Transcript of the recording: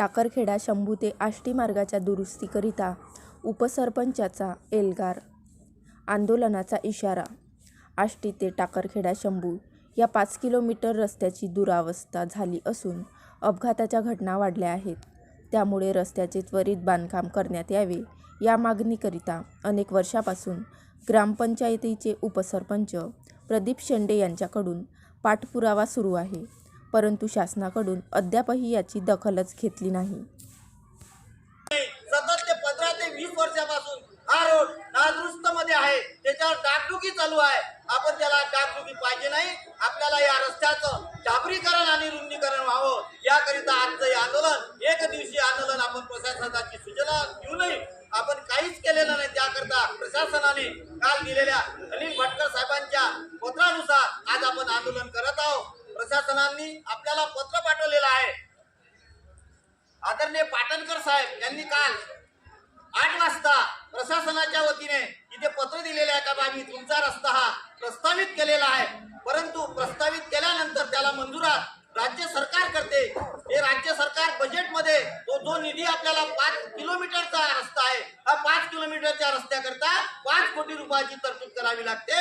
टाकरखेडा शंभू ते आष्टी मार्गाच्या दुरुस्तीकरिता उपसरपंचाचा एल्गार. आंदोलनाचा इशारा आष्टी ते टाकरखेडा शंभू या पाच किलोमीटर रस्त्याची दुरावस्था झाली असून अपघाताच्या घटना वाढल्या आहेत. त्यामुळे रस्त्याचे त्वरित बांधकाम करण्यात यावे या मागणीकरिता अनेक वर्षापासून ग्रामपंचायतीचे उपसरपंच प्रदीप शेंडे यांच्याकडून पाठपुरावा सुरू आहे. परंतु शासनाकडून अद्यापही याची दखलच घेतली नाही. सतत ते पंधरा ते वीस वर्षापासून हा रोड नादुरुस्त मध्ये आहे. त्याच्यावर डागडुकी चालू आहे. आपण त्याला डागडुकी पाहिजे नाही. आपल्याला या रस्त्याचं डाबरीकरण आणि रुंदीकरण व्हावं याकरिता आजचं हे आंदोलन एक दिवशी आंदोलन आपण प्रशासनाची सूचना घेऊनही आपण काहीच केलेलं नाही. त्याकरता प्रशासनाने काल दिलेल्या अनिल भटकर साहेबांच्या पत्रानुसार आज आपण आंदोलन करत आहोत. प्रशासनांनी आपल्याला पत्र पाठवलेलं आहे. आदरणीय पाटणकर साहेब यांनी काल आठ वाजता प्रशासनाच्या वतीने इथे पत्र दिलेले आहे का बा? तुमचा रस्ता हा प्रस्तावित केलेला आहे. परंतु प्रस्तावित केल्यानंतर त्याला मंजुरात राज्य सरकार करते. हे राज्य सरकार बजेटमध्ये तो जो निधी आपल्याला पाच किलोमीटरचा रस्ता आहे. हा पाच किलोमीटरच्या रस्त्याकरता पाच कोटी रुपयाची तरतूद करावी लागते.